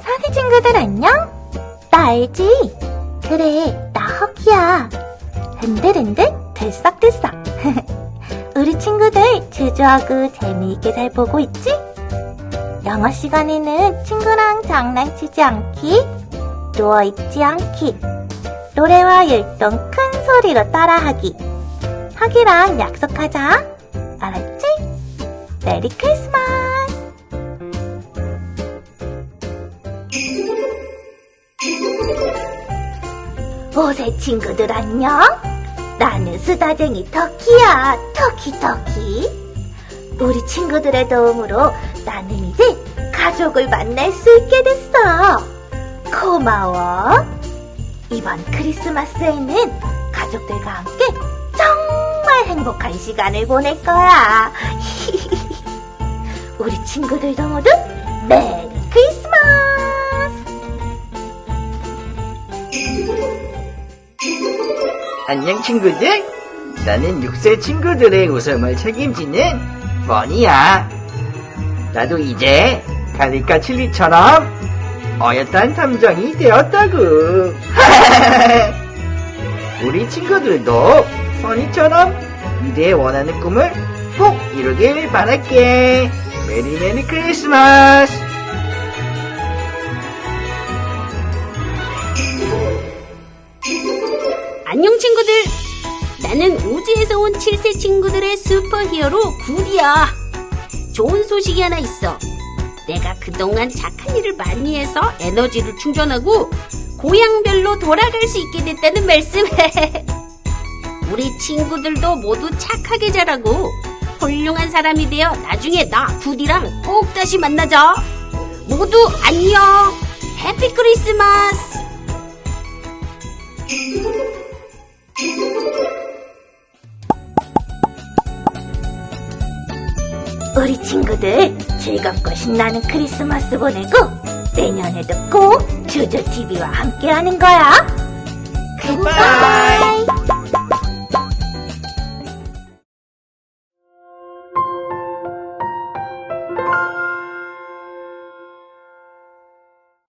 사기 친구들 안녕? 나 알지? 그래, 나 허기야. 흔들흔들, 들썩들썩. 우리 친구들 주저하고 재미있게 잘 보고 있지? 영어 시간에는 친구랑 장난치지 않기, 누워있지 않기, 노래와 율동 큰 소리로 따라하기. 하기랑 약속하자. 알았지? 메리 크리스마스! 오새 친구들 안녕? 나는 수다쟁이 터키야, 터키 터키. 우리 친구들의 도움으로 나는 이제 가족을 만날 수 있게 됐어. 고마워. 이번 크리스마스에는 가족들과 함께 정말 행복한 시간을 보낼 거야. 우리 친구들도 모두 메리 크리스마스! 안녕 친구들. 나는 6세 친구들의 웃음을 책임지는 버니야. 나도 이제 카리카 칠리처럼 어엿한 탐정이 되었다고 우리 친구들도 써니처럼 미래에 원하는 꿈을 꼭 이루길 바랄게. 메리 메리 크리스마스 나는 우주에서 온 7세 친구들의 슈퍼히어로 구리야. 좋은 소식이 하나 있어. 내가 그동안 착한 일을 많이 해서 에너지를 충전하고 고향별로 돌아갈 수 있게 됐다는 말씀. 우리 친구들도 모두 착하게 자라고 훌륭한 사람이 되어 나중에 나 구디랑 꼭 다시 만나자. 모두 안녕. 해피 크리스마스. 우리 친구들 즐겁고 신나는 크리스마스 보내고 내년에도 꼭 주주TV와 함께하는 거야. 굿바이.